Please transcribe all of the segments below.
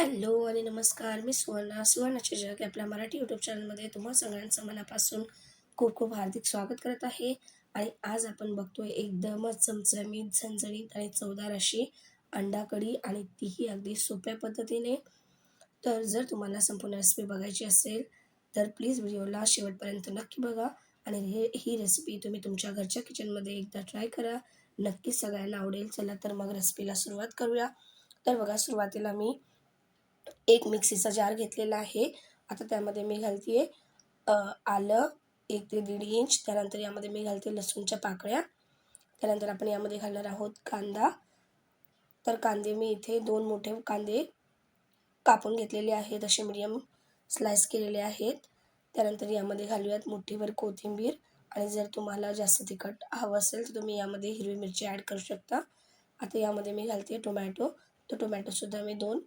Hello आणि नमस्कार मी सुवर्णा सुवर्णाचे जग आपल्या मराठी यूट्यूब चॅनलमध्ये तुम्हा सगळ्यांचं मनापासून खूप खूप हार्दिक स्वागत करत आहे. आणि आज आपण बघतोय एकदमच चमचमीत झणझणीत आणि चवदार अशी अंडा कढी आणि तीही अगदी सोप्या पद्धतीने. तर जर तुम्हाला संपूर्ण रेसिपी बघायची असेल तर प्लीज व्हिडिओला शेवटपर्यंत नक्की बघा. आणि हे ही रेसिपी तुम्ही तुमच्या घरच्या किचनमध्ये एकदा ट्राय करा. नक्की सगळ्यांना आवडेल चला तर मग रेसिपीला सुरुवात करूया. तर बघा सुरुवातीला मी एक मिक्सीचा जार घेतलेला आहे. आता त्यामध्ये मी घालते आलं एक ते दीड इंच. त्यानंतर यामध्ये मी घालते लसूणच्या पाकळ्या. त्यानंतर आपण यामध्ये घालणार आहोत कांदा. तर कांदे मी इथे दोन मोठे कांदे कापून घेतलेले आहेत. असे मीडियम स्लाइस केलेले आहेत. त्यानंतर यामध्ये घालूयात मुठीभर कोथिंबीर. आणि जर तुम्हाला जास्त तिखट हवं असेल तर तुम्ही यामध्ये हिरवी मिरची ॲड करू शकता. आता यामध्ये मी घालते टोमॅटो तर टोमॅटोसुद्धा मी दोन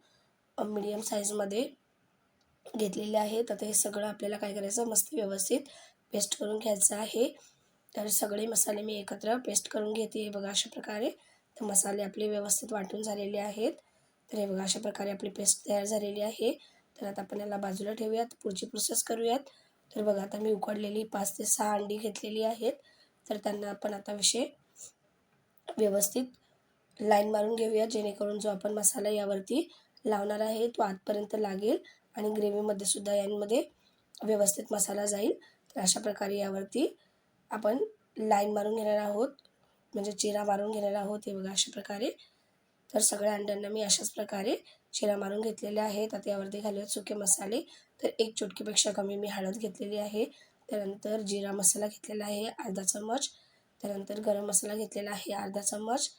मीडियम साईजमध्ये घेतलेले आहेत. आता हे सगळं आपल्याला काय करायचं? मस्त व्यवस्थित पेस्ट करून घ्यायचं आहे. तर सगळे मसाले मी एकत्र पेस्ट करून घेते. बघा अशा प्रकारे. तर मसाले आपले व्यवस्थित वाटून झालेले आहेत. तर हे बघा अशा प्रकारे आपली पेस्ट तयार झालेली आहे. तर आता आपण याला बाजूला ठेवूयात. पुढची प्रोसेस करूयात. तर बघा आता मी उकडलेली पाच ते सहा अंडी घेतलेली आहेत. तर त्यांना आपण आता विषय व्यवस्थित लाईन मारून घेऊया जेणेकरून जो आपण मसाला यावरती लावणार आहे. तो आतपर्यंत लागेल आणि ग्रेव्हीमध्ये सुद्धा यांमध्ये व्यवस्थित मसाला जाईल. तर अशा प्रकारे यावरती आपण लाईन मारून घेणार आहोत. म्हणजे चिरा मारून घेणार आहोत हे बघा अशा प्रकारे. तर सगळ्या अंड्यांना मी अशाच प्रकारे चिरा मारून घेतलेले आहेत. आता यावरती घालूयात सुके मसाले. तर एक चुटकीपेक्षा कमी मी हळद घेतलेली आहे. त्यानंतर जिरा मसाला घेतलेला आहे अर्धा चम्मच त्यानंतर गरम मसाला घेतलेला आहे अर्धा चम्मच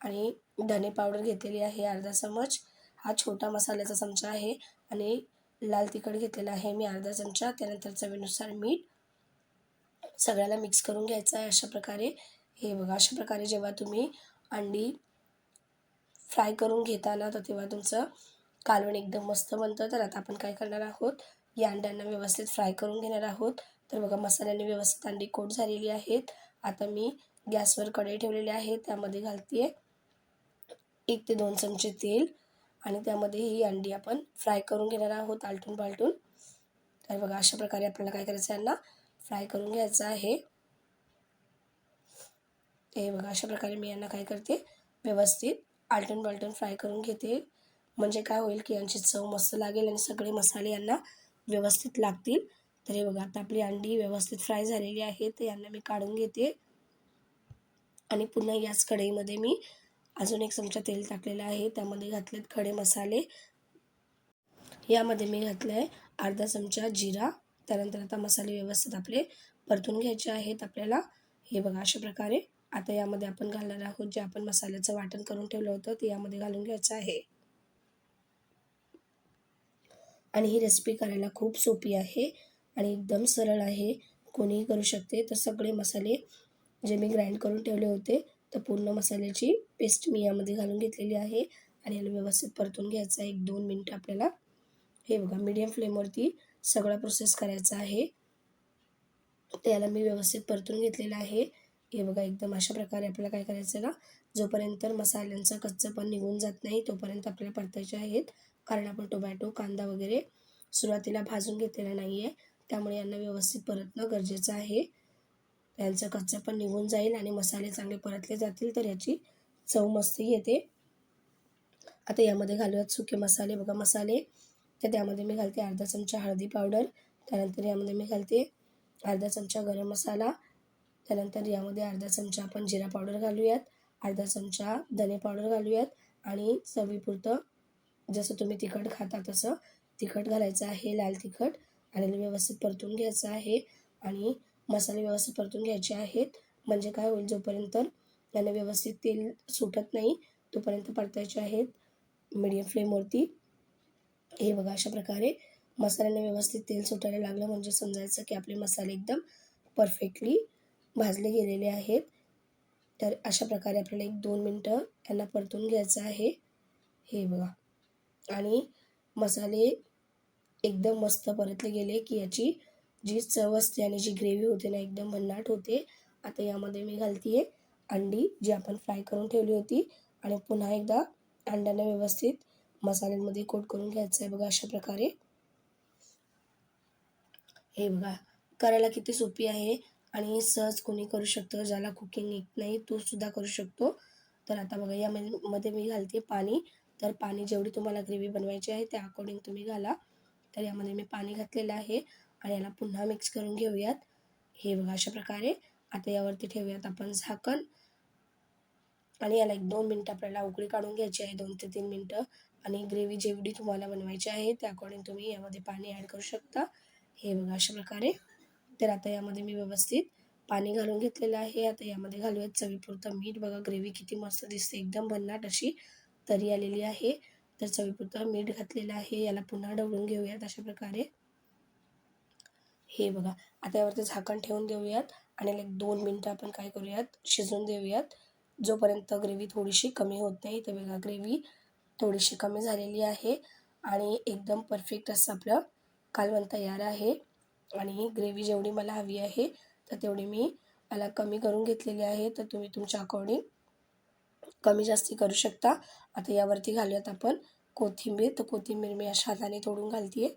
आणि धने पावडर घेतलेली आहे अर्धा चम्मच हा छोटा मसाल्याचा चमचा आहे आणि लाल तिखट घेतलेला आहे. मी अर्धा चमचा त्यानंतर चवीनुसार मीठ सगळ्याला मिक्स करून घ्यायचं आहे अशा प्रकारे. हे बघा अशा प्रकारे जेव्हा तुम्ही अंडी फ्राय करून घेताना तर तेव्हा तुमचं कालवण एकदम मस्त बनतं. तर आता आपण काय करणार आहोत? या अंड्यांना व्यवस्थित फ्राय करून घेणार आहोत. तर बघा मसाल्याने व्यवस्थित अंडी कोट झालेली आहेत. आता मी गॅसवर कढई ठेवलेली आहे. त्यामध्ये घालते एक ते दोन चमचे तेल. आणि त्यामध्ये ही अंडी आपण फ्राय करून घेणार आहोत आलटून पालटून. तर बघा अशा प्रकारे आपल्याला काय करायचं यांना? फ्राय करून घ्यायचं आहे. हे बघा अशा प्रकारे मी यांना काय करते? व्यवस्थित आलटून पालटून फ्राय करून घेते. म्हणजे काय होईल की यांची चव मस्त लागेल आणि सगळे मसाले यांना व्यवस्थित लागतील. तर हे बघा आता आपली अंडी व्यवस्थित फ्राय झालेली आहे. तर यांना मी काढून घेते. आणि पुन्हा याच कढईमध्ये मी अजून एक चमचा तेल टाकलेलं आहे. त्यामध्ये घातलेत खडे मसाले. यामध्ये मी घातलं आहे अर्धा चमचा जिरा. त्यानंतर आता मसाले व्यवस्थित आपले परतून घ्यायचे आहेत आपल्याला. हे बघा अशा प्रकारे. आता यामध्ये आपण घालणार आहोत जे आपण मसाल्याचं वाटण करून ठेवलं होतं ते यामध्ये घालून घ्यायचं आहे. आणि ही रेसिपी करायला खूप सोपी आहे आणि एकदम सरळ आहे. कोणीही करू शकते. तर सगळे मसाले जे मी ग्राइंड करून ठेवले होते तर पूर्ण मसाल्याची पेस्ट मी यामध्ये घालून घेतलेली आहे आणि याला व्यवस्थित परतून घ्यायचं आहे. एक दोन मिनटं आपल्याला हे बघा मीडियम फ्लेमवरती सगळा प्रोसेस करायचा आहे. त्याला मी व्यवस्थित परतून घेतलेलं आहे. हे बघा एकदम अशा प्रकारे आपल्याला काय करायचं आहे ना जोपर्यंत मसाल्यांचं कच्चं पण निघून जात नाही तोपर्यंत आपल्याला परतायचे आहेत. कारण आपण टोमॅटो कांदा वगैरे सुरुवातीला भाजून घेतलेला नाही आहे त्यामुळे यांना व्यवस्थित परतणं गरजेचं आहे. त्यांचं कच्चं पण निघून जाईल आणि मसाले चांगले परतले जातील. तर याची चव मस्त येते. आता यामध्ये घालूयात सुके मसाले. बघा मसाले. तर त्यामध्ये मी घालते अर्धा चमचा हळदी पावडर. त्यानंतर यामध्ये मी घालते अर्धा चमचा गरम मसाला. त्यानंतर यामध्ये अर्धा चमचा आपण जिरा पावडर घालूयात. अर्धा चमचा धने पावडर घालूयात. आणि चवीपुरतं जसं तुम्ही तिखट खाता तसं तिखट घालायचं आहे लाल तिखट. आणि व्यवस्थित परतून घ्यायचं आहे. आणि मसाले व्यवस्थित परतून घ्यायचे आहेत. म्हणजे काय होईल जोपर्यंत याला व्यवस्थित तेल सुटत नाही तोपर्यंत परतायचे आहेत मीडियम फ्लेमवरती हे बघा अशा प्रकारे. मसाल्याने व्यवस्थित तेल सुटायला लागलं म्हणजे समजायचं की आपले मसाले एकदम परफेक्टली भाजले गेलेले आहेत. तर अशा प्रकारे आपल्याला एक दोन मिनटं यांना परतून घ्यायचं आहे. हे बघा. आणि मसाले एकदम मस्त परतले गेले की याची जी चव असते आणि जी ग्रेव्ही होते ना एकदम भन्नाट होते. आता यामध्ये मी घालते अंडी जी आपण फ्राय करून ठेवली होती आणि पुन्हा एकदा अंड्यांना व्यवस्थित मसाल्यांमध्ये कोट करून घ्यायचं आहे बघा अशा प्रकारे. हे बघा करायला किती सोपी आहे आणि सहज कोणी करू शकतं ज्याला कुकिंग येत नाही तो सुद्धा करू शकतो. तर आता बघा यामध्ये मध्ये मी घालते पाणी. तर पाणी जेवढी तुम्हाला ग्रेव्ही बनवायची आहे त्या अकॉर्डिंग तुम्ही घाला. तर यामध्ये मी पाणी घातलेलं आहे आणि याला पुन्हा मिक्स करून घेऊयात. हे बघा अशा प्रकारे. आता यावरती ठेवूयात आपण झाकण. आणि याला एक दोन मिनटं आपल्याला उकळी काढून घ्यायची आहे दोन ते तीन मिनटं. आणि ग्रेव्ही जेवढी तुम्हाला बनवायची आहे त्या अकॉर्डिंग तुम्ही यामध्ये पाणी ॲड करू शकता. हे बघा अशा प्रकारे. तर आता यामध्ये मी व्यवस्थित पाणी घालून घेतलेलं आहे. आता यामध्ये घालूयात चवीपुरतं मीठ. बघा ग्रेव्ही किती मस्त दिसते एकदम भन्नाट अशी तरी आलेली आहे. तर चवीपुरतं मीठ घातलेलं आहे. याला पुन्हा ढवळून घेऊयात अशा प्रकारे. हे बघा आता यावरती झाकण ठेवून देऊयात. आणि लाईक दोन मिनटं आपण काय करूयात? शिजवून देऊयात. जोपर्यंत ग्रेव्ही थोडीशी कमी होत नाही ते बघा ग्रेव्ही थोडीशी कमी झालेली आहे. आणि एकदम परफेक्ट असं आपलं कालवण तयार आहे. आणि ग्रेव्ही जेवढी मला हवी आहे तर तेवढी मी मला कमी करून घेतलेली आहे. तर तुम्ही तुमच्या अकॉर्डिंग कमी जास्ती करू शकता. आता यावरती घालूयात आपण कोथिंबीर. तर कोथिंबीर मी अशा हाताने तोडून घालते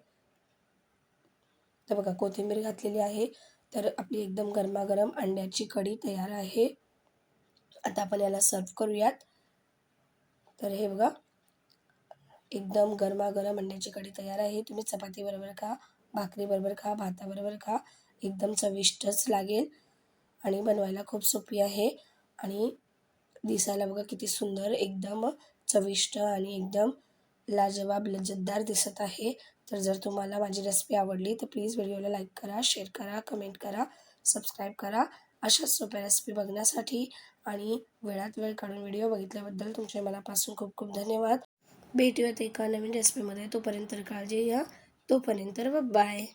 तर बघा कोथिंबीर घातलेली आहे. तर आपली एकदम गरमागरम अंड्याची कढी तयार आहे. आता आपण याला सर्व करूयात. तर हे बघा एकदम गरमागरम अंड्याची कढी तयार आहे. तुम्ही चपातीबरोबर खा भाकरीबरोबर खा भाताबरोबर खा. एकदम चविष्टच लागेल आणि बनवायला खूप सोपी आहे. आणि दिसायला बघा किती सुंदर एकदम चविष्ट आणि एकदम लाजवाब लज्जतदार दिसत आहे. तर जर तुम्हाला माझी रेसिपी आवडली तर प्लीज व्हिडिओला लाईक करा शेअर करा कमेंट करा सबस्क्राईब करा. अशाच सोप्या रेसिपी बघण्यासाठी आणि वेळात वेळ काढून व्हिडिओ बघितल्याबद्दल तुमचे मनापासून खूप खूप धन्यवाद. भेटूयात एका नवीन रेसिपीमध्ये तोपर्यंत काळजी घ्या. तोपर्यंत बाय